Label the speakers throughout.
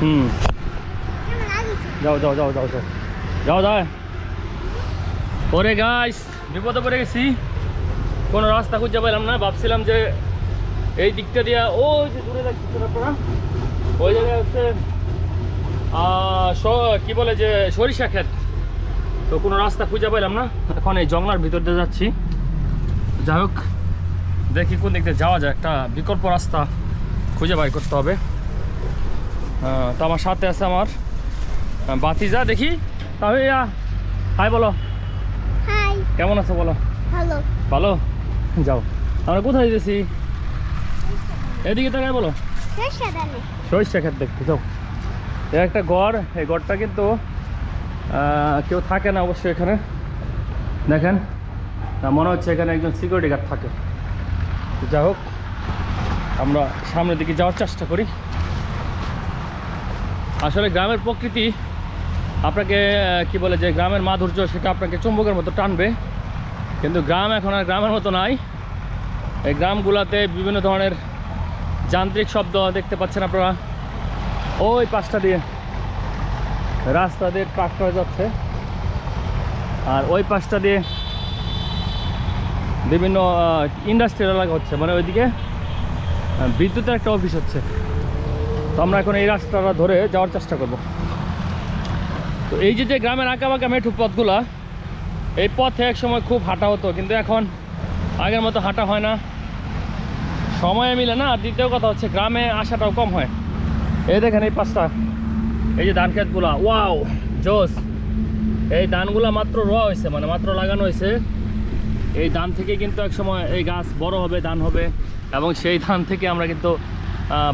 Speaker 1: হুম। যাও যাও যাও যাও যাও। যাও যাও। ওরে গাইস বিপদে পড়ে গেছি। কোনো রাস্তা খুঁজে পেলাম না, ভাবছিলাম যে এই দিকটা দিয়া ওই যে দূরে ওই জায়গায় হচ্ছে কি বলে যে, সরিষা ক্ষেত। তো কোনো রাস্তা খুঁজে পেলাম না। এখন এই জঙ্গলার ভিতর দিয়ে যাচ্ছি। যাই হোক, দেখি কোন দিক যাওয়া যায়। একটা বিকল্প রাস্তা খুঁজে বাই করতে হবে। তো আমার সাথে আছে আমার বাতিজা দেখি? ইয়া হাই বলো।
Speaker 2: হাই
Speaker 1: কেমন আছো বলো?
Speaker 2: হ্যালো
Speaker 1: ভালো? যাও। আমরা কোথায় যেতেছি? এদিকে তাকায় বলো। সরিষা ক্ষেত দেখতে যাও। এ একটা গড় এই গড়টা কিন্তু কেউ থাকে না অবশ্যই এখানে। দেখেন না মনে হচ্ছে এখানে একজন সিকিউরিটি গার্ড থাকে। যাই হোক আমরা সামনের দিকে যাওয়ার চেষ্টা করি। আসলে গ্রামের প্রকৃতি আপনাকে কি বলে যে গ্রামের মাধুর্য, সেটা আপনাকে চুম্বকের মতো টানবে। কিন্তু গ্রাম এখন আর গ্রামের মতো নাই। এই গ্রামগুলোতে বিভিন্ন ধরনের যান্ত্রিক শব্দ দেখতে পাচ্ছেন আপনারা। ওই পাশটা দিয়ে রাস্তা দিয়ে ট্রাক করে যাচ্ছে। আর ওই পাশটা দিয়ে বিভিন্ন ইন্ডাস্ট্রিয়াল এলাকা হচ্ছে। মানে ওইদিকে বিদ্যুতের একটা অফিস হচ্ছে। তো আমরা এখন এই রাস্তাটা ধরে যাওয়ার চেষ্টা করব। তো এই যে যে গ্রামের আঁকা বাঁকা মেঠু পথগুলা, এই পথে এক সময় খুব হাঁটা হতো, কিন্তু এখন আগের মতো হাঁটা হয় না। সময় মিলে না, আর দ্বিতীয় কথা হচ্ছে গ্রামে আসাটাও কম হয়। এই দেখেন এই পাঁচটা এই যে ধান ক্ষেতগুলা, ওয়াও, জোস। এই ধানগুলা মাত্র রোয়া হয়েছে মানে মাত্র লাগানো হয়েছে। এই ধান থেকে কিন্তু এক সময় এই গাছ বড় হবে, ধান হবে, এবং সেই ধান থেকে আমরা কিন্তু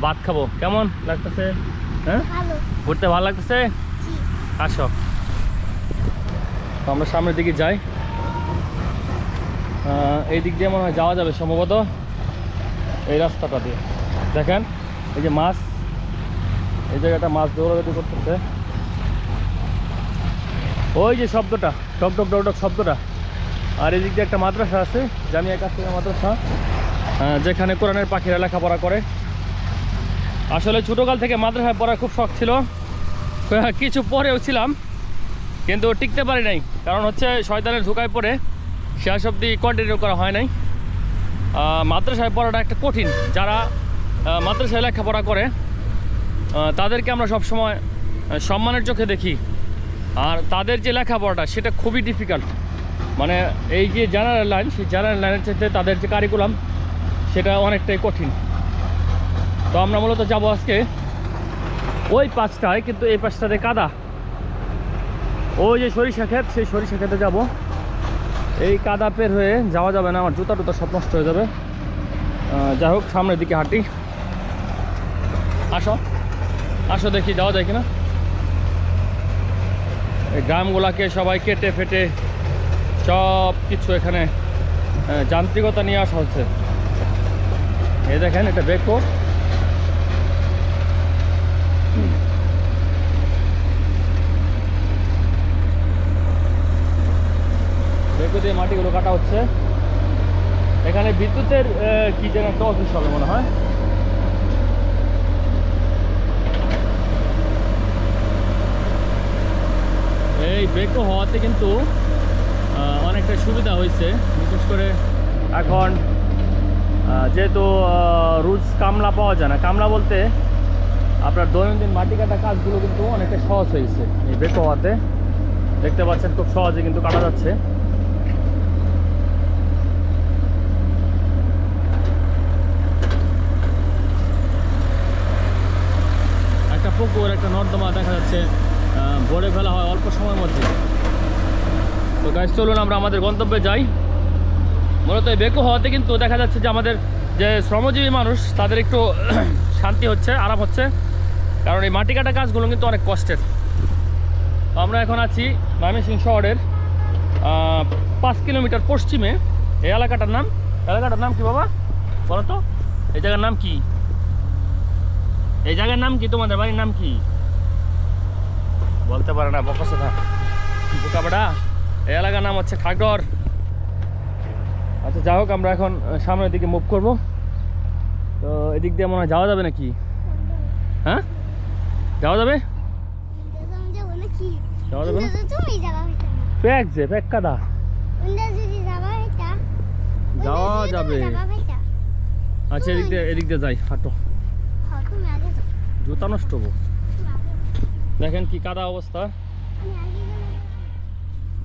Speaker 1: ভাত খাব। কেমন লাগতেছে? হ্যাঁ? ঘুরতে ভালো লাগতেছে? আসো। তো আমরা সামনের দিকে যাই। এই দিক দিয়ে মনে হয় যাওয়া যাবে সম্ভবত। এই রাস্তাটা দিয়ে। দেখেন এই যে মাছ এই জায়গাটা মাছ দৌড়াদৌড়ি করতেছে। ওই যে শব্দটা টক টক টক টক শব্দটা। আর এই দিক দিয়ে একটা মাদ্রাসা আছে জামিয়া কাছে মাদ্রাসা। যেখানে কোরআনের পাখিরা লেখাপড়া করে। আসলে ছোটোকাল থেকে মাদ্রাসায় পড়ার খুব শখ ছিল। কিছু পরেও ছিলাম, কিন্তু টিকতে পারি নাই। কারণ হচ্ছে শয়তানের ধোকায় পড়ে, শেষ অবধি কন্টিনিউ করা হয় নাই। মাদ্রাসায় পড়াটা একটা কঠিন। যারা মাদ্রাসায় লেখাপড়া করে তাদেরকে আমরা সব সময় সম্মানের চোখে দেখি। আর তাদের যে লেখাপড়াটা, সেটা খুবই ডিফিকাল্ট মানে এই যে জেনারেল লাইন সেই জেনারেল লাইনের চাইতে তাদের যে কারিকুলাম সেটা অনেকটাই কঠিন। তো আমরা মূলত যাব আজকে ওই পাঁচটায় কিন্তু এই পাঁচটাতে কাদা। ওই যে সরিষা ক্ষেত, সেই সরিষা ক্ষেতে যাব। এই কাদা পের হয়ে যাওয়া যাবে না, আমার জুতা টুতা সব নষ্ট হয়ে যাবে। যাই হোক, সামনের দিকে হাঁটি। আসো। আসো দেখি, যাওয়া যায় কিনা? এই গ্রামগুলাকে সবাই কেটে ফেটে সব কিছু এখানে যান্ত্রিকতা নিয়ে আসা হচ্ছে। এই দেখেন, এটা বেকো দিয়ে মাটিগুলো কাটা হচ্ছে। এখানে বিদ্যুতের কি যেন একটা অফিস হবে মনে হয়। এই বেকো হওয়াতে কিন্তু অনেকটা সুবিধা হয়েছে। বিশেষ করে এখন যেহেতু রুজ কামলা পাওয়া যায় না। কামলা বলতে আপনার দৈনন্দিন মাটি কাটা কাজগুলো কিন্তু অনেকটা সহজ হয়েছে এই বেকো হওয়াতে। দেখতে পাচ্ছেন খুব সহজে কিন্তু কাটা যাচ্ছে একটা পুকুর, একটা নর্দমা দেখা যাচ্ছে। ভরে ফেলা হয় অল্প সময়ের মধ্যে। তো গাছ চলুন আমরা আমাদের গন্তব্যে যাই। মূলত বেকু হওয়াতে কিন্তু দেখা যাচ্ছে যে আমাদের যে শ্রমজীবী মানুষ, তাদের একটু শান্তি হচ্ছে, আরাম হচ্ছে। কারণ এই মাটি কাটা কাজগুলো কিন্তু অনেক কষ্টের। আমরা এখন আছি ময়মনসিংহ শহরের পাঁচ কিলোমিটার পশ্চিমে। এই এলাকাটার নাম এলাকাটার নাম কি বাবা? বলো তো। এই জায়গার নাম কি? এই জায়গার নাম কি? তোমাদের বাড়ির নাম কি? বলতে পারে না বকসে থাক। বোকাবাড়া এই এলাকার নাম হচ্ছে খাগড়র আচ্ছা যাই হোক আমরা এখন সামনের দিকে মুভ করব। তো এদিক দিয়ে মনে হয় যাওয়া যাবে নাকি? হ্যাঁ? যাওয়া যাবে? যাওয়া যাবে না?
Speaker 2: না
Speaker 1: প্যাক যে প্যাক কাদা। যাওয়া যাবে। আচ্ছা এদিক দিয়ে এদিক দিয়ে যাই হাঁটো।
Speaker 2: হ্যাঁ
Speaker 1: জুতা নষ্ট হব। দেখেন কি কাদা অবস্থা।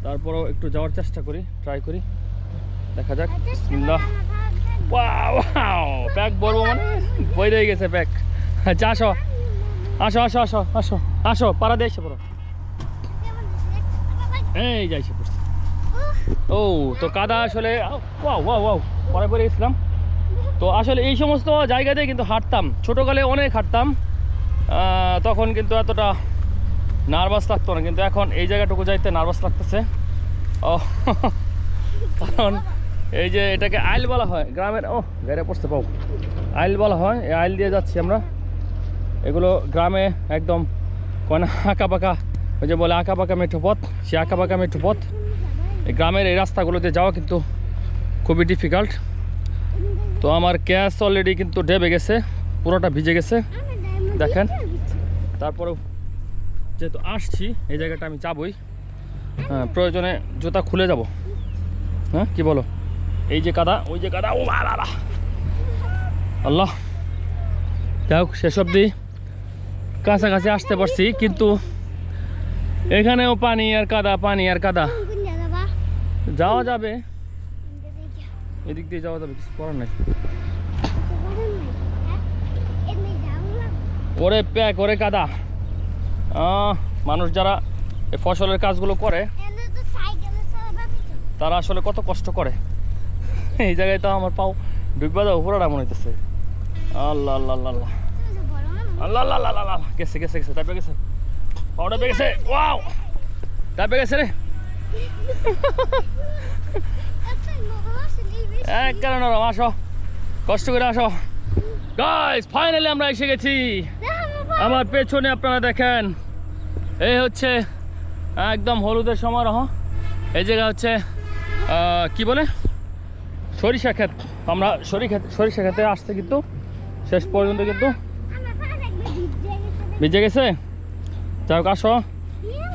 Speaker 1: তারপরও একটু যাওয়ার চেষ্টা করি ট্রাই করি। দেখা যাক প্যাক বলব মানে বই রয়ে গেছে প্যাক আচ্ছা আসো। আসো আসো আসো আসো আসো, পাড়া দিয়ে এসে পড়ো। এই যাই সে পড়ছে। ও, তো কাদা আসলে ওয়াও ওয়াও ওয়াও পরে পরে গেছিলাম। তো আসলে এই সমস্ত জায়গাতে কিন্তু হাঁটতাম। ছোটোকালে অনেক হাঁটতাম। তখন কিন্তু এতটা নার্ভাস লাগতো না, কিন্তু এখন এই জায়গাটুকু যাইতে নার্ভাস লাগতেছে। ও, কারণ এই যে এটাকে আইল বলা হয়, গ্রামের ও গাড়ি পড়তে পাও। আইল বলা হয়, এই আইল দিয়ে যাচ্ছি আমরা। এগুলো গ্রামে একদম কোন আঁকা পাকা ওই যে বলে আঁকা পাকা মেঠো পথ, সে আঁকা পাকা মেঠো পথ। এই গ্রামের এই রাস্তাগুলোতে যাওয়া কিন্তু খুবই ডিফিকাল্ট তো আমার ক্যাশ অলরেডি কিন্তু ডেবে গেছে, পুরোটা ভিজে গেছে। দেখেন। তারপরেও যেহেতু আসছি এই জায়গাটা আমি যাবই। হ্যাঁ প্রয়োজনে জুতা খুলে যাব। হ্যাঁ কি বলো? এই যে কাদা ওই যে কাদা ও বাবা। আল্লাহ। যাই হোক শেষ অবধি কাছাকাছি আসতে পারছি কিন্তু এখানেও পানি আর কাদা পানি আর কাদা। যাওয়া যাবে। এদিক দিয়ে যাওয়া যাবে কিছু করার নাই। ওরে প্যাক ওরে কাদা। আহ, মানুষ যারা ফসলের কাজগুলো করে তারা আসলে কত কষ্ট করে। এই জায়গায় তো আমার পাও ডুববা যাও পুরোটা মনে হইতেছে। আল্লাহ আল্লাহ আল্লাহ আল্লাহ। আল্লাহ আল্লাহ আল্লাহ আল্লাহ গেছে গেছে গেছে তারপরে গেছে। পাউডার পেয়ে গেছে। ওয়াও! তারপরে গেছে রে। এক কারণ আসো। কষ্ট করে আসো। গাইস ফাইনালি আমরা এসে গেছি। আমার পেছনে আপনারা দেখেন, এই হচ্ছে, একদম হলুদের সমারোহ। এই জায়গা হচ্ছে কি বলে? সরিষা ক্ষেত। আমরা সরি সরিষা সরিষা ক্ষেতে আসতে কিন্তু, শেষ পর্যন্ত কিন্তু। ভিজে গেছে? যাই হোক, আসো।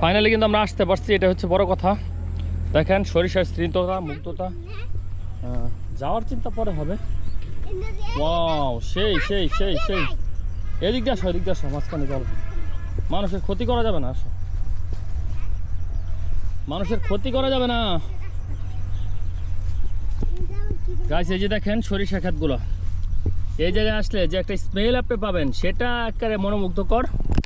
Speaker 1: ফাইনালি কিন্তু আমরা আসতে পারছি, এটা হচ্ছে বড় কথা। দেখেন, সরিষার স্ত্রীততা মুক্ততা যাওয়ার চিন্তা পরে হবে। ওয়াও সেই সেই সেই সেই। এদিক দিয়ে আসো, এদিক দিয়ে আসো, মাঝখানে জল মানুষের ক্ষতি করা যাবে না, আসো। মানুষের ক্ষতি করা যাবে না। গাছ এই যে দেখেন সরিষা ক্ষেতগুলো। এই জায়গায় আসলে যে একটা স্মেল আপনি পাবেন, সেটা একেবারে মনোমুগ্ধকর।